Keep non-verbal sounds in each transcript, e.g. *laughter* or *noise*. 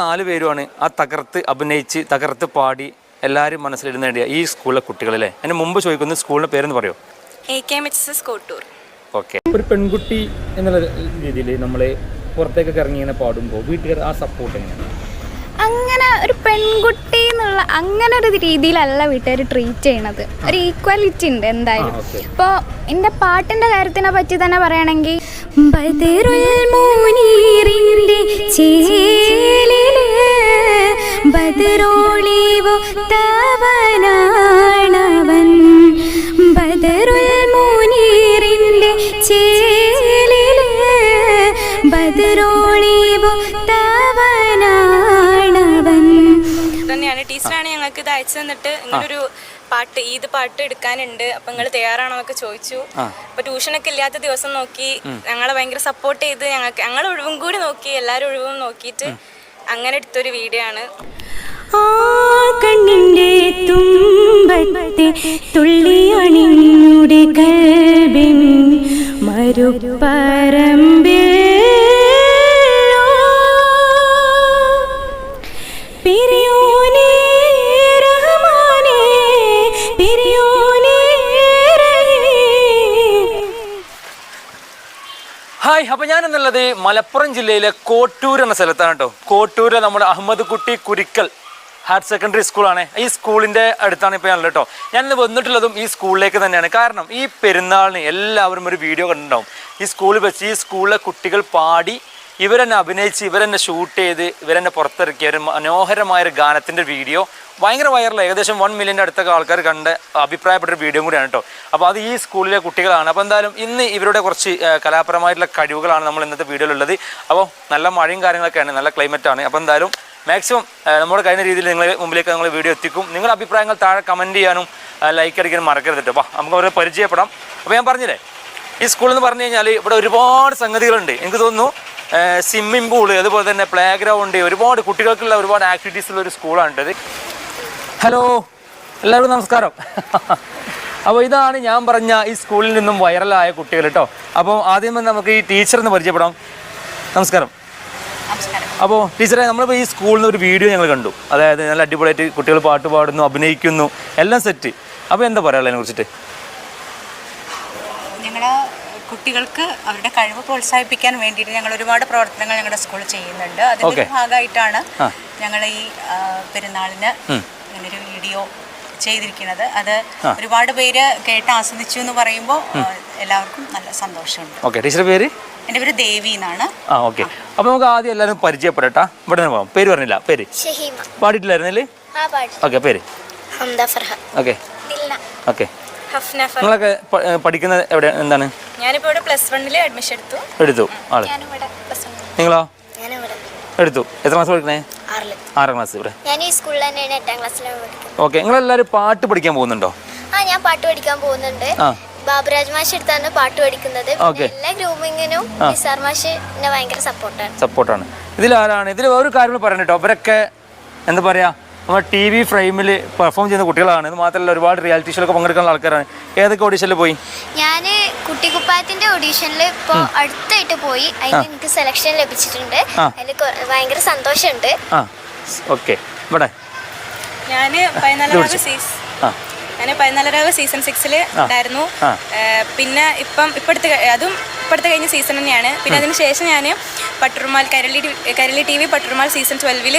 നാല് പേരുമാണ് ആ തകർത്ത് അഭിനയിച്ച് തകർത്ത് പാടി എല്ലാവരും മനസ്സിലിരുന്ന് നേടിയ ഈ സ്കൂളിലെ കുട്ടികളല്ലേ? അതിന് മുമ്പ് ചോദിക്കുന്ന സ്കൂളിന്റെ പേരെന്ന് പറയോ? ഓക്കെ. ഒരു പെൺകുട്ടി എന്നുള്ള രീതിയിൽ നമ്മൾ പുറത്തേക്കൊക്കെ ഇറങ്ങി ഇങ്ങനെ പാടുമ്പോൾ വീട്ടുകാർ ആ സപ്പോർട്ട് എങ്ങനെയാണ്? അങ്ങനെ ഒരു പെൺകുട്ടി എന്നുള്ള അങ്ങനെ ഒരു രീതിയിലല്ല വീട്ടുകാർ ട്രീറ്റ് ചെയ്യണത്. ഒരു ഈക്വാലിറ്റി ഉണ്ട് എന്തായാലും. ഇപ്പോൾ എന്റെ പാട്ടിന്റെ കാര്യത്തിനെ പറ്റി തന്നെ പറയുകയാണെങ്കിൽ ബദറുൽ മുനീറിന്റെ ചേലിൽ ബദറോളിവോ തവനാണവൻ. ബദറുൽ മുനീറിന്റെ ചേലിലെ ബദറോളിവോ തവനാണവൻ. തന്നെയാണ് ടീച്ചറാണ് ഞങ്ങൾക്ക് ഇത് അയച്ചു തന്നിട്ട് ഇങ്ങനൊരു പാട്ട് ഈദ് പാട്ട് എടുക്കാനുണ്ട്. അപ്പൊ നിങ്ങൾ തയ്യാറാണോ എന്നൊക്കെ ചോദിച്ചു അപ്പൊ ട്യൂഷനൊക്കെ ഇല്ലാത്ത ദിവസം നോക്കി ഞങ്ങളെ ഭയങ്കര സപ്പോർട്ട് ചെയ്ത് ഞങ്ങൾക്ക് ഞങ്ങൾ ഒഴിവും കൂടി നോക്കി എല്ലാവരും ഒഴിവും നോക്കിയിട്ട് അങ്ങനെ എടുത്തൊരു വീഡിയോ ആണ്. ആ കണ്ണിന്റെ തുമ്പത്തെ തുള്ളി ഹായ് അപ്പൊ ഞാൻ എന്നുള്ളത് മലപ്പുറം ജില്ലയിലെ കോട്ടൂർ എന്ന സ്ഥലത്താണ് കേട്ടോ. കോട്ടൂര് നമ്മുടെ അഹമ്മദ് കുട്ടി കുരിക്കൽ ഹയർ സെക്കൻഡറി സ്കൂളാണ് ഈ സ്കൂളിന്റെ അടുത്താണ് ഇപ്പോൾ ഞാനുള്ളത് കേട്ടോ. ഞാൻ ഇന്ന് വന്നിട്ടുള്ളതും ഈ സ്കൂളിലേക്ക് തന്നെയാണ്. കാരണം ഈ പെരുന്നാളിന് എല്ലാവരും ഒരു വീഡിയോ കണ്ടിട്ടുണ്ടാവും. ഈ സ്കൂളിൽ വെച്ച് ഈ സ്കൂളിലെ കുട്ടികൾ പാടി ഇവരെന്നെ അഭിനയിച്ച് ഇവരെന്നെ ഷൂട്ട് ചെയ്ത് ഇവരെന്നെ പുറത്തിറക്കിയ ഒരു മനോഹരമായ ഒരു ഗാനത്തിന്റെ വീഡിയോ ഭയങ്കര വൈറൽ ഏകദേശം വൺ മില്യന്റെ അടുത്തൊക്കെ ആൾക്കാർ കണ്ട അഭിപ്രായപ്പെട്ട ഒരു വീഡിയോ കൂടിയാണ് കേട്ടോ. അപ്പോൾ അത് ഈ സ്കൂളിലെ കുട്ടികളാണ്. അപ്പോൾ എന്തായാലും ഇന്ന് ഇവരുടെ കുറച്ച് കലാപരമായിട്ടുള്ള കഴിവുകളാണ് നമ്മൾ ഇന്നത്തെ വീഡിയോയിലുള്ളത്. അപ്പോൾ നല്ല മഴയും കാര്യങ്ങളൊക്കെയാണ് നല്ല ക്ലൈമറ്റാണ് അപ്പോൾ എന്തായാലും മാക്സിമം നമ്മുടെ കഴിഞ്ഞ രീതിയിൽ നിങ്ങളെ മുമ്പിലേക്ക് നിങ്ങൾ വീഡിയോ എത്തിക്കും. നിങ്ങളുടെ അഭിപ്രായങ്ങൾ താഴെ കമന്റ് ചെയ്യാനും ലൈക്ക് അടിക്കാനും മറക്കരുത് കേട്ടോ. അപ്പോൾ നമുക്ക് അവരെ പരിചയപ്പെടാം. അപ്പോൾ ഞാൻ പറഞ്ഞില്ലേ ഈ സ്കൂൾ എന്ന് പറഞ്ഞു കഴിഞ്ഞാൽ ഇവിടെ ഒരുപാട് സംഗതികളുണ്ട്. എനിക്ക് തോന്നുന്നു സ്വിമ്മിംഗ് പൂൾ അതുപോലെ തന്നെ പ്ലേ ഗ്രൗണ്ട് ഒരുപാട് കുട്ടികൾക്കുള്ള ഒരുപാട് ആക്ടിവിറ്റീസ് ഉള്ള ഒരു സ്കൂളാണ് ഇത്. ഹലോ എല്ലാവർക്കും നമസ്കാരം. അപ്പോൾ ഇതാണ് ഞാൻ പറഞ്ഞ ഈ സ്കൂളിൽ നിന്നും വൈറലായ കുട്ടികൾ കേട്ടോ അപ്പോൾ ആദ്യം തന്നെ നമുക്ക് ഈ ടീച്ചറിന് പരിചയപ്പെടാം. നമസ്കാരം. അപ്പോൾ ടീച്ചറെ നമ്മളിപ്പോൾ ഈ സ്കൂളിൽ നിന്ന് ഒരു വീഡിയോ ഞങ്ങൾ കണ്ടു. അതായത് നല്ല അടിപൊളിയായിട്ട് കുട്ടികൾ പാട്ട് പാടുന്നു അഭിനയിക്കുന്നു എല്ലാം സെറ്റ് അപ്പോൾ എന്താ പറയാനുള്ളത് അതിനെ കുറിച്ചിട്ട്? കുട്ടികൾക്ക് അവരുടെ കഴിവ് പ്രോത്സാഹിപ്പിക്കാൻ വേണ്ടിയിട്ട് ഞങ്ങൾ ഒരുപാട് പ്രവർത്തനങ്ങൾ ഞങ്ങളുടെ സ്കൂളിൽ ചെയ്യുന്നുണ്ട്. അതിന്റെ. ഭാഗമായിട്ടാണ് ഞങ്ങൾ ഈ പെരുന്നാളിന് ഇങ്ങനൊരു വീഡിയോ ചെയ്തിരിക്കുന്നത്. അത് ഒരുപാട് പേര് കേട്ട് ആസ്വദിച്ചു എന്ന് പറയുമ്പോൾ എല്ലാവർക്കും നല്ല സന്തോഷമുണ്ട്. ഓക്കെ. ടീച്ചർ പേര്? എന്റെ പേര് ദേവി എന്നാണ്. ആ ഓക്കെ. അപ്പോൾ നമുക്ക് ആദ്യം എല്ലാവരും പരിചയപ്പെടട്ടാ. ഇവിടെ നിന്ന് പോകാം പേര് പറഞ്ഞില്ല. പേര്? ഷഹീമ. പാടിയിട്ടില്ലായിരുന്നില്ലേ? ആ പാട്ട് ഓക്കെ പേര്? ഓക്കെ. നിങ്ങളൊക്കെ പഠിക്കുന്നത് എവിടെ എന്താണ്? ഞാനിപ്പോ ഇവിടെ പ്ലസ് വണ്ണിൽ അഡ്മിഷൻ എടുത്തു. എടുത്തു ആൾ. നിങ്ങളോ? എടുത്തു. എത്ര ക്ലാസ് പഠിക്കണേ? ആറാം ക്ലാസ് ഇവിടെ. ഞാൻ ഈ സ്കൂളിൽ തന്നെയാണ് എട്ടാം ക്ലാസ്സിലാണ് പഠിക്കുന്നത്. നിങ്ങൾ നിങ്ങളെല്ലാവരും പാട്ട് പഠിക്കാൻ പോകുന്നുണ്ടോ? ആ ഞാൻ പാട്ട് പഠിക്കാൻ പോകുന്നുണ്ട്. ബാബുരാജ് മാഷ് എടുത്താണ് പാട്ട് പഠിക്കുന്നത്. എല്ലാ ഗ്രൂമിങ്ങിനും നിസാർ മാഷ് എന്നെ ഭയങ്കര സപ്പോർട്ടാണ് സപ്പോർട്ടാണ് ഇതിലാരാണ്? ഇതിൽ ഒരു കാര്യം പറയണം കേട്ടോ. അവരൊക്കെ എന്താ പറയുക നമ്മൾ ടി വി ഫ്രെയിമിൽ പെർഫോം ചെയ്യുന്ന കുട്ടികളാണ്. ഇത് മാത്രമല്ല ഒരുപാട് റിയാലിറ്റി ഷോയിലൊക്കെ പങ്കെടുക്കുന്ന ആൾക്കാരാണ്. ഏതൊക്കെ ഓഡീഷനിൽ പോയി? ഞാൻ കുട്ടികുപ്പായത്തിന്റെ ഓഡീഷനിൽ ഇപ്പോൾ അടുത്തായിട്ട് പോയി. അതിന് എനിക്ക് സെലക്ഷൻ ലഭിച്ചിട്ടുണ്ട്. അതിൽ ഭയങ്കര സന്തോഷമുണ്ട്. ആ. ഓക്കെ ഇവിടെ. ഞാൻ പതിനാലാമത് സീസ് ആ. ഞാൻ പതിനാലാമത് സീസൺ സിക്സിൽ ഉണ്ടായിരുന്നു. പിന്നെ ഇപ്പം ഇപ്പോഴത്തെ അതും ഇപ്പോഴത്തെ കഴിഞ്ഞ സീസൺ തന്നെയാണ്. പിന്നെ അതിനുശേഷം ഞാൻ Patturumal Kairali Kairali T V Patturumal season ട്വൽവിൽ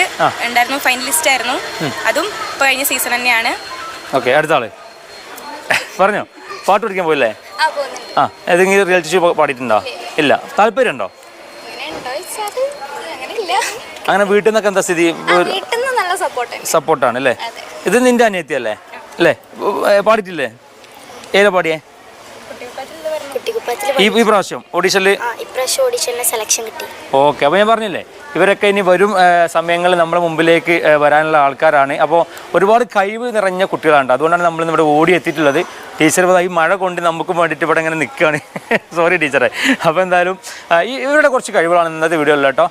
ഉണ്ടായിരുന്നു ഫൈനലിസ്റ്റ് ആയിരുന്നു. അതും ഇപ്പോൾ കഴിഞ്ഞ സീസൺ തന്നെയാണ്. ഓക്കെ അടുത്ത ആൾ. പറഞ്ഞോ പാട്ട് പഠിക്കാൻ പോയില്ലേ? ആ ഏതെങ്കിലും റിയാലിറ്റി ഷോ പാടിയിട്ടുണ്ടോ? ഇല്ല. താല്പര്യമുണ്ടോ? അങ്ങനെ ഉണ്ടോ ചോദിച്ചാൽ അങ്ങനെ ഇല്ല അങ്ങനെ വീട്ടിൽ നിന്നൊക്കെ എന്താ സ്ഥിതി? സപ്പോർട്ടാണ് അല്ലേ? ഇത് നിന്റെ അനിയത്തി അല്ലേ? അല്ലേ പാടിട്ടില്ലേ പാടിയിട്ടില്ലേ? ഏതാ പാടിയേ? ഈ ഈ പ്രാവശ്യം ഓഡീഷനിൽ ആ ഇപ്രാവശ്യം ഓഡീഷനിൽ സെലക്ഷൻ കിട്ടി. ഓക്കെ അപ്പോൾ ഞാൻ പറഞ്ഞില്ലേ ഇവരൊക്കെ ഇനി വരും സമയങ്ങളിൽ നമ്മുടെ മുമ്പിലേക്ക് വരാനുള്ള ആൾക്കാരാണ്. അപ്പോൾ ഒരുപാട് കഴിവ് നിറഞ്ഞ കുട്ടികളാണ് അതുകൊണ്ടാണ് നമ്മൾ ഇവിടെ ഓടി എത്തിയിട്ടുള്ളത്. ടീച്ചർ ഈ മഴ കൊണ്ട് നമുക്ക് വേണ്ടിയിട്ട് ഇവിടെ ഇങ്ങനെ നിൽക്കുകയാണ് സോറി *laughs* ടീച്ചറെ. അപ്പോൾ എന്തായാലും ഈ ഇവരുടെ കുറച്ച് കഴിവുകളാണ് ഇന്നത്തെ വീഡിയോയിൽ കേട്ടോ.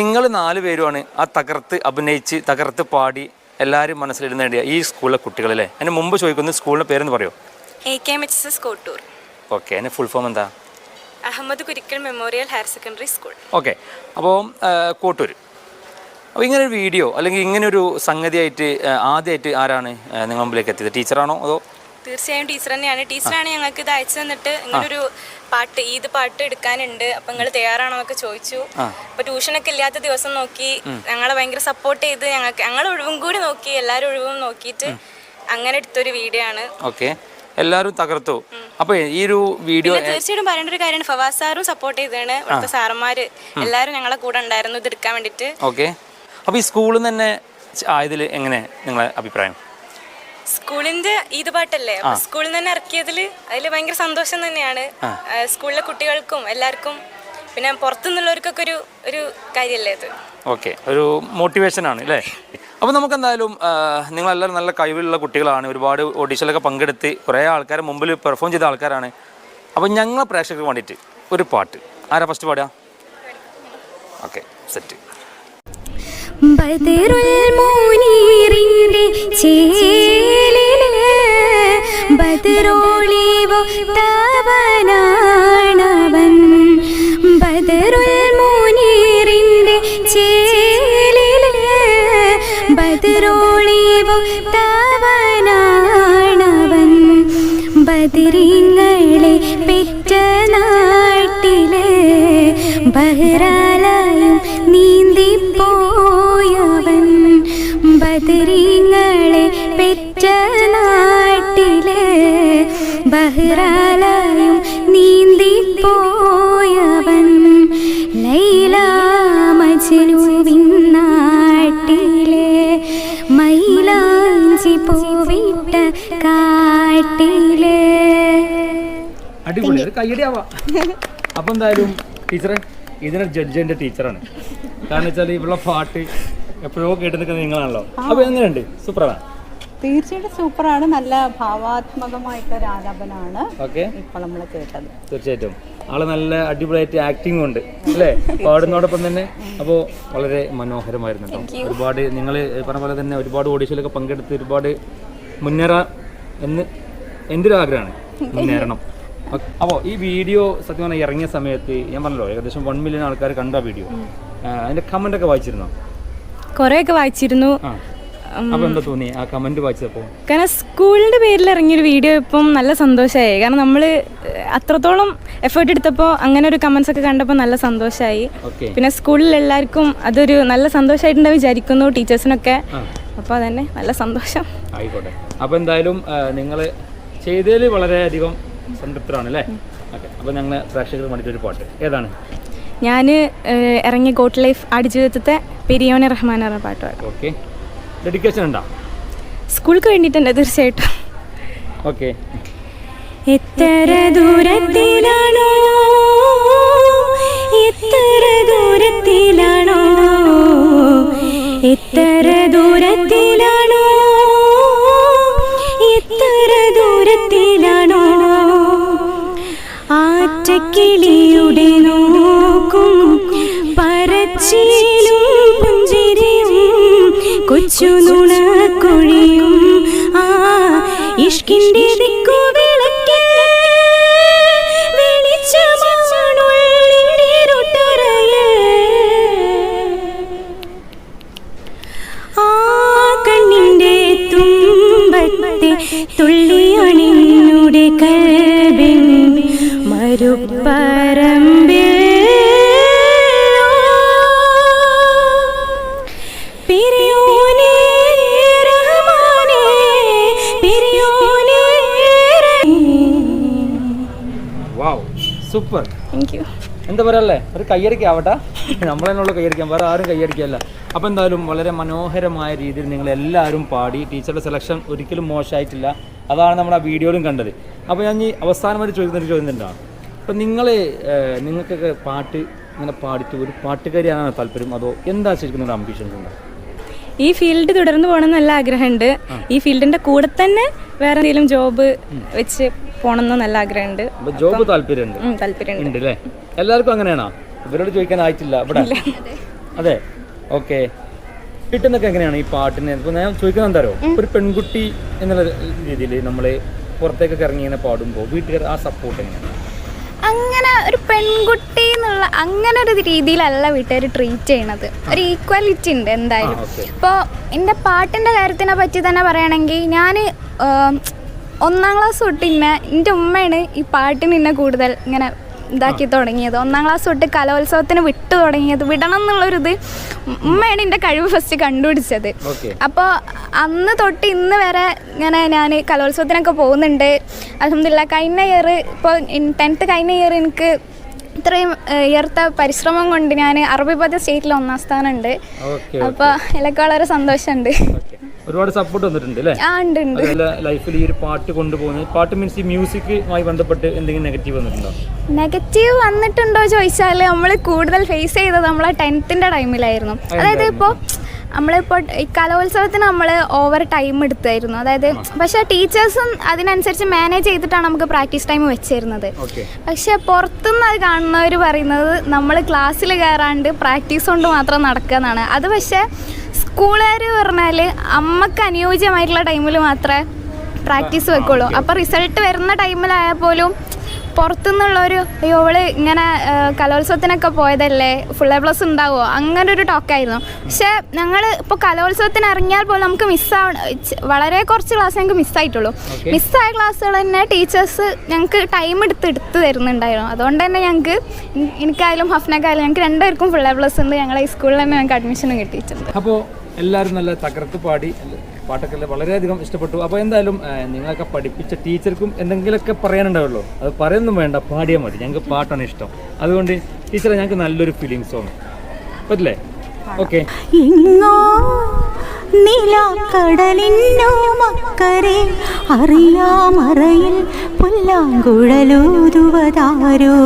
നിങ്ങൾ നാല് പേരുമാണ് ആ തകർത്ത് അഭിനയിച്ച് തകർത്ത് പാടി എല്ലാവരും മനസ്സിലിടുന്ന ഈ സ്കൂളിലെ കുട്ടികളല്ലേ അതിന് മുമ്പ് ചോദിക്കുന്നത് സ്കൂളിന്റെ പേരെന്ന് പറയുമോ A K M H S Kottoor okay അതിന് ഫുൾ ഫോം എന്താ? Ahammed Kurikkal memorial higher secondary school okay അപ്പോൾ കോട്ടൂർ അപ്പോൾ ഇങ്ങനെ ഒരു വീഡിയോ അല്ലെങ്കിൽ ഇങ്ങനെ ഒരു സംഗതിയായിട്ട് ആദ്യമായിട്ട് ആരാണ് നിങ്ങൾ മുമ്പിലേക്ക് എത്തിയത്? ടീച്ചറാണോ അതോ? തീർച്ചയായും ടീച്ചർ തന്നെയാണ്. ടീച്ചറാണ് ഞങ്ങൾക്ക് ഇത് അയച്ചു തന്നിട്ട് ഇങ്ങനൊരു പാട്ട് ഈദ് പാട്ട് എടുക്കാനുണ്ട്. അപ്പൊ നിങ്ങൾ തയ്യാറാണോ എന്നൊക്കെ ചോദിച്ചു. അപ്പൊ ട്യൂഷനൊക്കെ ഇല്ലാത്ത ദിവസം നോക്കി. ഞങ്ങളെ ഭയങ്കര സപ്പോർട്ട് ചെയ്ത് ഞങ്ങൾക്ക് ഞങ്ങൾ ഒഴിവും കൂടി നോക്കി എല്ലാവരും ഒഴിവും നോക്കിയിട്ട് അങ്ങനെ എടുത്തൊരു വീഡിയോ ആണ്. ഓക്കെ എല്ലാവരും തകർത്തു. അപ്പോൾ ഈ ഒരു വീഡിയോ തീർച്ചയായിട്ടും പറയേണ്ട ഒരു കാര്യമാണ്. ഫവാസ് സാറും സപ്പോർട്ട് ചെയ്തതാണ്. ഇവിടുത്തെ സാറന്മാര് എല്ലാവരും ഞങ്ങളെ കൂടെ ഉണ്ടായിരുന്നു. ഇത് എടുക്കാൻ വേണ്ടിട്ട് ഓക്കെ. അപ്പോൾ ഈ സ്കൂളിൽ നിന്ന് തന്നെ ആയതിൽ എങ്ങനെ നിങ്ങളെ അഭിപ്രായം? സ്കൂളിന്റെ ഈദ് പാട്ടല്ലേ? സ്കൂളിൽ നിന്ന് തന്നെ ഇറക്കിയതിൽ അതിൽ ഭയങ്കര സന്തോഷം തന്നെയാണ്. സ്കൂളിലെ കുട്ടികൾക്കും എല്ലാവർക്കും പിന്നെ പുറത്തുനിന്നുള്ളവർക്കൊക്കെ ഒരു ഒരു കാര്യമല്ലേ ഇത് ഓക്കെ ഒരു മോട്ടിവേഷൻ ആണ് അല്ലേ? അപ്പോൾ നമുക്ക് എന്തായാലും നിങ്ങളെല്ലാവരും നല്ല കഴിവുള്ള കുട്ടികളാണ്. ഒരുപാട് ഓഡീഷനിലൊക്കെ പങ്കെടുത്ത് കുറേ ആൾക്കാരെ മുമ്പിൽ പെർഫോം ചെയ്ത ആൾക്കാരാണ്. അപ്പോൾ ഞങ്ങളെ പ്രേക്ഷകർക്ക് വേണ്ടിയിട്ട് ഒരു പാട്ട്. ആരാ ഫസ്റ്റ് പാടുക? ഓക്കെ സെറ്റ് ബദറുൽ മുനീറിന്റെ ചേലിൽ ബദറോളിവോ തവനാണവൻ ബദരിങ്ങളെ പെറ്റ നാട്ടിൽ ബഹ്റാലായും നീന്തിപ്പോയവൻ ബദരിങ്ങളെ പെറ്റ നാട്ടിൽ ബഹ്റാലായും നീന്തിപ്പോയവൻ ലൈല മജനുവിൻ നാട്ടിൽ മൈലാഞ്ചി പോവിട്ട കാട്ടിൽ അടിപൊളി ഒരു കയ്യടി ആവാം അപ്പൊ എന്തായാലും ടീച്ചറെ ഇതിനെ ജഡ്ജ് എന്റെ ടീച്ചറാണ്. കാരണം വെച്ചാൽ ഇവിടെ പാട്ട് എപ്പോഴോ കേട്ട് നിൽക്കുന്നത് നിങ്ങളാണല്ലോ അപ്പോൾ എങ്ങനെയുണ്ട്? സൂപ്പറാണ്? തീർച്ചയായിട്ടും സൂപ്പറാണ്. നല്ല ഭാവാത്മകമായിട്ടൊരു ആലാപനമാണ് ഓക്കെ ഇപ്പോൾ നമ്മൾ കേട്ടത്. തീർച്ചയായിട്ടും. ആൾ നല്ല അടിപൊളിയായിട്ട് ആക്ടിംഗ് ഉണ്ട് അല്ലേ? പാടുന്നതോടൊപ്പം തന്നെ. അപ്പോൾ വളരെ മനോഹരമായിരുന്നു കേട്ടോ. ഒരുപാട് നിങ്ങൾ പറഞ്ഞ പോലെ തന്നെ ഒരുപാട് ഓഡീഷനിലൊക്കെ പങ്കെടുത്ത് ഒരുപാട് മുന്നേറാൻ എന്ന് എന്റെ ഒരു ആഗ്രഹമാണ് *laughs* മുന്നേറണം. അപ്പോൾ ഈ വീഡിയോ സത്യം പറഞ്ഞാൽ ഇറങ്ങിയ സമയത്ത് ഞാൻ പറഞ്ഞല്ലോ ഏകദേശം വൺ മില്യൺ ആൾക്കാർ കണ്ട വീഡിയോ അതിന്റെ കമന്റ് ഒക്കെ വായിച്ചിരുന്നോ? കുറേയൊക്കെ വായിച്ചിരുന്നു. കാരണം സ്കൂളിന്റെ പേരിൽ ഇറങ്ങിയൊരു വീഡിയോ ഇപ്പം നല്ല സന്തോഷമായി കാരണം നമ്മൾ അത്രത്തോളം എഫേർട്ട് എടുത്തപ്പോൾ അങ്ങനെ ഒരു കമന്റ്സ് ഒക്കെ കണ്ടപ്പോൾ നല്ല സന്തോഷമായി പിന്നെ സ്കൂളിൽ എല്ലാവർക്കും അതൊരു നല്ല സന്തോഷമായിട്ടുണ്ടെന്ന് വിചാരിക്കുന്നു ടീച്ചേഴ്സിനൊക്കെ. അപ്പോൾ അതന്നെ നല്ല സന്തോഷം. ആയിക്കോട്ടെ. അപ്പോൾ എന്തായാലും നിങ്ങൾ ചെയ്തതിൽ വളരെയധികം സംതൃപ്തരാണ് അല്ലേ ഓക്കെ അപ്പോൾ ഞങ്ങൾ പ്രേക്ഷകർ വേണ്ടിയിട്ട് ഒരു പാട്ട്. ഏതാണ്? ഞാൻ ഇറങ്ങി ഗോട്ട് ലൈഫ് ആടുജീവിതത്തെ പെരിയോനെ റഹ്മാൻ എന്ന പാട്ട് പാടാം. ഓക്കെ. ഡെഡിക്കേഷൻ ഉണ്ടോ സ്കൂൾക്ക് വേണ്ടിയിട്ടുണ്ട് തീർച്ചയായിട്ടും. ഓക്കെ. എത്ര ദൂരത്തിലാണോ? എത്ര ദൂരത്തിലാണോ? എത്ര ആറ്റക്കിളിയുടെ നോക്കും പറച്ചിലും കൊച്ചു നുണക്കുഴിയും ആ ഇഷ്കിന്റെ സൂപ്പർ. താങ്ക് യു എന്താ പറയല്ലേ? ഒരു കയ്യടിക്കാവട്ടെ നമ്മളതിനുള്ള കയ്യടിക്കാം വേറെ ആരും കയ്യടിക്കല്ല അപ്പോൾ എന്തായാലും വളരെ മനോഹരമായ രീതിയിൽ നിങ്ങൾ എല്ലാവരും പാടി ടീച്ചറുടെ സെലക്ഷൻ ഒരിക്കലും മോശമായിട്ടില്ല. അതാണ് നമ്മൾ ആ വീഡിയോയിലും കണ്ടത്. അപ്പോൾ ഞാൻ ഈ അവസാനമായിട്ട് ചോദിക്കുന്നൊരു ചോദ്യം എന്താണ് അപ്പം നിങ്ങൾ നിങ്ങൾക്കൊക്കെ പാട്ട് ഇങ്ങനെ പാടിയിട്ട് ഒരു പാട്ടുകാരിയാണ് താല്പര്യം? അതോ എന്താ ശരിക്കും നിങ്ങളുടെ അംബിഷൻസ് ഉണ്ടോ? ഈ ഫീൽഡ് തുടർന്ന് പോകണം നല്ല ആഗ്രഹമുണ്ട്. ഈ ഫീൽഡിന്റെ കൂടെ തന്നെ വേറെ എന്തെങ്കിലും ജോബ് വെച്ച് പോകണം എന്ന് നല്ല ആഗ്രഹമുണ്ട് ജോബ് താല്പര്യമുണ്ട് താല്പര്യമുണ്ട് അല്ലേ എല്ലാവർക്കും അങ്ങനെയാണോ? ഇവരോട് ചോദിക്കാൻ ആയിട്ടില്ല ഇവിടെ അതെ. ഓക്കെ. കിട്ടുന്നൊക്കെ എങ്ങനെയാണ് ഈ പാട്ടിന്? ഇപ്പൊ ഞാൻ ചോദിക്കുന്നത് എന്താരോ ഒരു പെൺകുട്ടി എന്നുള്ള രീതിയിൽ നമ്മൾ പുറത്തേക്കൊക്കെ ഇറങ്ങി ഇങ്ങനെ പാടുമ്പോൾ വീട്ടുകാർ ആ സപ്പോർട്ട് എങ്ങനെയാണ്? അങ്ങനെ ഒരു പെൺകുട്ടി എന്നുള്ള അങ്ങനെ ഒരു രീതിയിലല്ല വീട്ടുകാർ ട്രീറ്റ് ചെയ്യണത്. ഒരു ഈക്വാലിറ്റി ഉണ്ട് എന്തായാലും. ഇപ്പോൾ എന്റെ പാട്ടിന്റെ കാര്യത്തിനെ പറ്റി തന്നെ പറയുകയാണെങ്കിൽ ഞാൻ ഒന്നാം ക്ലാസ് തൊട്ട് ഇന്നെ എന്റെ ഉമ്മയാണ് ഈ പാട്ടിന് ഇന്നെ കൂടുതൽ ഇങ്ങനെ ഇതാക്കി തുടങ്ങിയത്. ഒന്നാം ക്ലാസ് തൊട്ട് കലോത്സവത്തിന് വിട്ടു തുടങ്ങിയത്. വിടണം എന്നുള്ളൊരിത് ഉമ്മയാണ് എന്റെ കഴിവ് ഫസ്റ്റ് കണ്ടുപിടിച്ചത്. അപ്പോൾ അന്ന് തൊട്ട് ഇന്ന് വരെ ഇങ്ങനെ ഞാൻ കലോത്സവത്തിനൊക്കെ പോകുന്നുണ്ട്. അലഹമില്ല കഴിഞ്ഞ ഇയർ ഇപ്പോൾ ടെൻത്ത് കഴിഞ്ഞ ഇയർ എനിക്ക് ഇത്രയും ഇയർത്തെ പരിശ്രമം കൊണ്ട് ഞാൻ അറബി പദ്യ സ്റ്റേറ്റിൽ ഒന്നാം സ്ഥാനമുണ്ട്. അപ്പോൾ എനിക്ക് വളരെ സന്തോഷമുണ്ട്. ഒരുപാട് സപ്പോർട്ട് വന്നിട്ടുണ്ട് അല്ലേ ലൈഫിൽ ഈ ഒരു പാട്ട് കൊണ്ടുപോകുന്നത്. പാട്ട് മീൻസ് ഈ മ്യൂസിക്കുമായി ബന്ധപ്പെട്ട് എന്തെങ്കിലും നെഗറ്റീവ് വന്നിട്ടുണ്ടോ? നെഗറ്റീവ് വന്നിട്ടുണ്ടോ ചോദിച്ചാൽ നമ്മൾ കൂടുതൽ ഫേസ് ചെയ്തത് നമ്മളെ ടെൻത്തിന്റെ ടൈമിലായിരുന്നു അതായത് ഇപ്പോൾ നമ്മളിപ്പോൾ ഈ കലോത്സവത്തിന് നമ്മൾ ഓവർ ടൈം എടുത്തായിരുന്നു. അതായത് പക്ഷെ ടീച്ചേഴ്സും അതിനനുസരിച്ച് മാനേജ് ചെയ്തിട്ടാണ് നമുക്ക് പ്രാക്ടീസ് ടൈം വെച്ചിരുന്നത്. പക്ഷെ പുറത്തുനിന്ന് അത് കാണുന്നവർ പറയുന്നത് നമ്മൾ ക്ലാസ്സിൽ കയറാണ്ട് പ്രാക്ടീസ് കൊണ്ട് മാത്രം നടക്കുക എന്നാണ് അത് പക്ഷേ സ്കൂളുകാർ പറഞ്ഞാൽ അമ്മയ്ക്ക് അനുയോജ്യമായിട്ടുള്ള ടൈമിൽ മാത്രമേ പ്രാക്ടീസ് വെക്കുള്ളൂ. അപ്പോൾ റിസൾട്ട് വരുന്ന ടൈമിലായാൽ പോലും പുറത്തുനിന്നുള്ളൊരു അയ്യോ അവൾ ഇങ്ങനെ കലോത്സവത്തിനൊക്കെ പോയതല്ലേ ഫുൾ എ പ്ലസ് ഉണ്ടാവുമോ അങ്ങനെ ഒരു ടോക്കായിരുന്നു പക്ഷേ ഞങ്ങൾ ഇപ്പോൾ കലോത്സവത്തിന് ഇറങ്ങിയാൽ പോലും നമുക്ക് മിസ്സാവ വളരെ കുറച്ച് ക്ലാസ് ഞങ്ങൾക്ക് മിസ്സായിട്ടുള്ളൂ. മിസ്സായ ക്ലാസ്സുകൾ തന്നെ ടീച്ചേഴ്സ് ഞങ്ങൾക്ക് ടൈം എടുത്ത് എടുത്ത് തരുന്നുണ്ടായിരുന്നു. അതുകൊണ്ട് തന്നെ ഞങ്ങൾക്ക് എനിക്കായാലും ഹഫ്നക്കായാലും ഞങ്ങൾക്ക് രണ്ടുപേർക്കും ഫുൾ എ പ്ലസ് ഉണ്ട്. ഞങ്ങളെ ഈ സ്കൂളിൽ തന്നെ ഞങ്ങൾക്ക് അഡ്മിഷനും കിട്ടിയിട്ടുണ്ട്. അപ്പോൾ എല്ലാവരും നല്ല തകർത്ത് പാടി പാട്ടൊക്കെ വളരെയധികം ഇഷ്ടപ്പെട്ടു. അപ്പോൾ എന്തായാലും നിങ്ങളൊക്കെ പഠിപ്പിച്ച ടീച്ചർക്കും എന്തെങ്കിലുമൊക്കെ പറയാനുണ്ടാവുള്ളൂ. അത് പറയൊന്നും വേണ്ട പാടിയാൽ മതി. ഞങ്ങൾക്ക് പാട്ടാണ് ഇഷ്ടം. അതുകൊണ്ട് ടീച്ചറെ ഞങ്ങൾക്ക് നല്ലൊരു ഫീലിംഗ് സോങ് പറ്റില്ലേ? ഓക്കെ. നിലാക്കടലിന്നോ മക്കരെ അറിയാമറയിൽ പുല്ലാങ്കുഴലൂതുവതാരോ.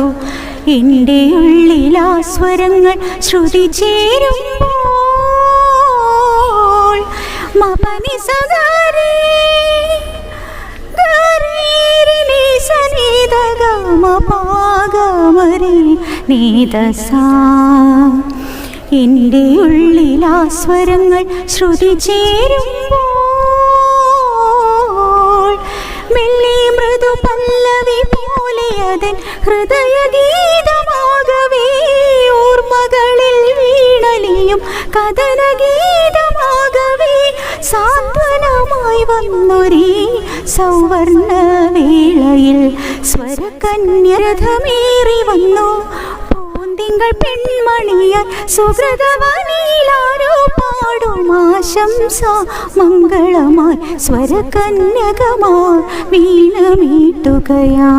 എന്റെ ഉള്ളിലാ സ്വരങ്ങൾ ശ്രുതി ചേരുമ്പോൾ സനിതഗമപാഗമരി നീതസാ. എന്റെ ഉള്ളിലാ സ്വരങ്ങൾ ശ്രുതി ചേരുമ്പോൾ മെല്ലെ മൃദു പല്ലവി പോലെ അതൻ ഹൃദയഗീതമാകവേ. ഓർമ്മകളിൽ വീണലിയും കഥനഗീതമാകവേ സാന്ത്വനമായി വന്നൊരീ സൗവർണ വേളയിൽ സ്വരകന്യരഥമേറി വന്നു. പൂന്തിങ്കൾ പെൺമണിയ സുഹൃതവനിലാരോ പാടുമാശംസ മംഗളമായി സ്വരകന്യകമാർ വീണമീട്ടുകയാ.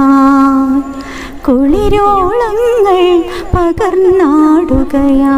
കുളിരോളങ്ങൾ പകർന്നാടുകയാ.